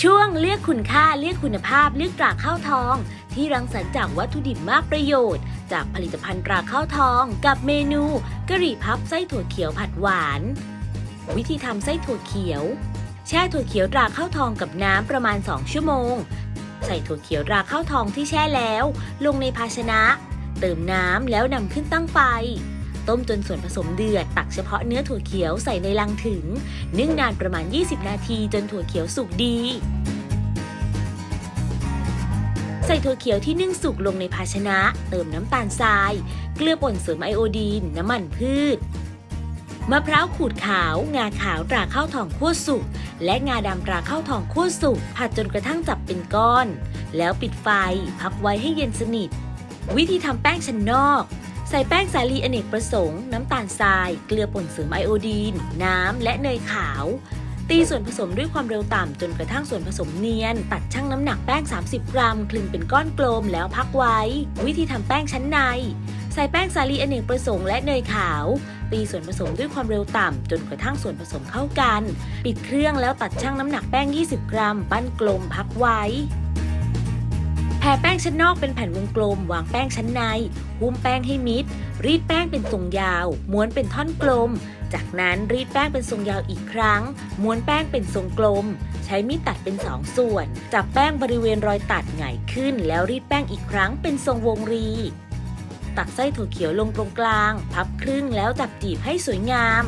ช่วงเลือกคุณค่าเลือกคุณภาพเลือกตราข้าวทอง ที่รังสรรค์จากวัตถุดิบมากประโยชน์ จากผลิตภัณฑ์ตราข้าวทอง กับเมนูกะหรี่พับไส้ถั่วเขียวผัดหวาน วิธีทำไส้ถั่วเขียว แช่ถั่วเขียวตราข้าวทองกับน้ำประมาณ 2 ชั่วโมง ใส่ถั่วเขียวตราข้าวทองที่แช่แล้ว ลงในภาชนะ เติมน้ำแล้วนำขึ้นตั้งไฟ ต้มจนส่วนผสมเดือด ตักเฉพาะเนื้อถั่วเขียวใส่ในลังถึง นึ่งนานประมาณ 20 นาทีจนถั่วเขียวสุกดี ใส่ถั่วเขียวที่นึ่งสุกลงในภาชนะ เติมน้ำตาลทราย เกลือป่นเสริมไอโอดีน น้ำมันพืชมะพร้าวขูดขาว งาขาวตราข้าวทองคั่วสุก และงาดำตราข้าวทองคั่วสุก ผัดจนกระทั่งจับเป็นก้อน แล้วปิดไฟ พักไว้ให้เย็นสนิท วิธีทำแป้งชั้นนอก ใส่แป้งสาลีอเนกประสงค์ น้ำตาลทราย เกลือป่นเสริมไอโอดีน น้ำ และเนยขาว ตีส่วนผสมด้วยความเร็วต่ำจนกระทั่งส่วนผสมเนียน ตัดชั่งน้ำหนักแป้ง 30 กรัม คลึงเป็นก้อนกลมแล้วพักไว้ วิธีทำแป้งชั้นใน ใส่แป้งสาลีอเนกประสงค์และเนยขาว ตีส่วนผสมด้วยความเร็วต่ำจนกระทั่งส่วนผสมเข้ากัน ปิดเครื่องแล้วตัดชั่งน้ำหนักแป้ง 20 กรัม ปั้นกลมพักไว้ ผ่แป้งชั้นนอกเป็นแผ่นวงกลม วางแป้งชั้นในหุ้มแป้งให้มิด รีดแป้งเป็นทรงยาว ม้วนเป็นท่อนกลม จากนั้นรีดแป้งเป็นทรงยาวอีกครั้ง ม้วนแป้งเป็นทรงกลม ใช้มีดตัดเป็นสองส่วน จับแป้งบริเวณรอยตัดหงายขึ้น แล้วรีดแป้งอีกครั้งเป็นทรงวงรี ตักไส้ถั่วเขียวลงตรงกลาง พับครึ่งแล้วจับจีบให้สวยงาม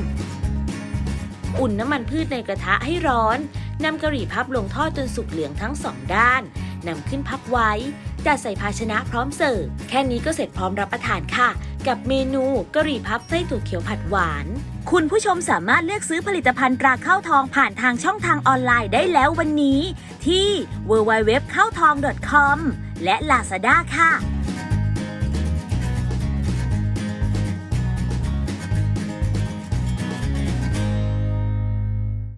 อุ่นน้ำมันพืชในกระทะให้ร้อนนำกะหรี่พับลงทอดจนสุกเหลืองทั้งสองด้าน นำขึ้นพับไว้ จัดใส่ภาชนะพร้อมเสิร์ฟ แค่นี้ก็เสร็จพร้อมรับประทานค่ะ กับเมนูกะหรี่พับไส้ถั่วเขียวผัดหวาน คุณผู้ชมสามารถเลือกซื้อผลิตภัณฑ์ตราข้าวทองผ่านทางช่องทางออนไลน์ได้แล้ววันนี้ ที่ www ข้าวทอง .com และ Lazada ค่ะ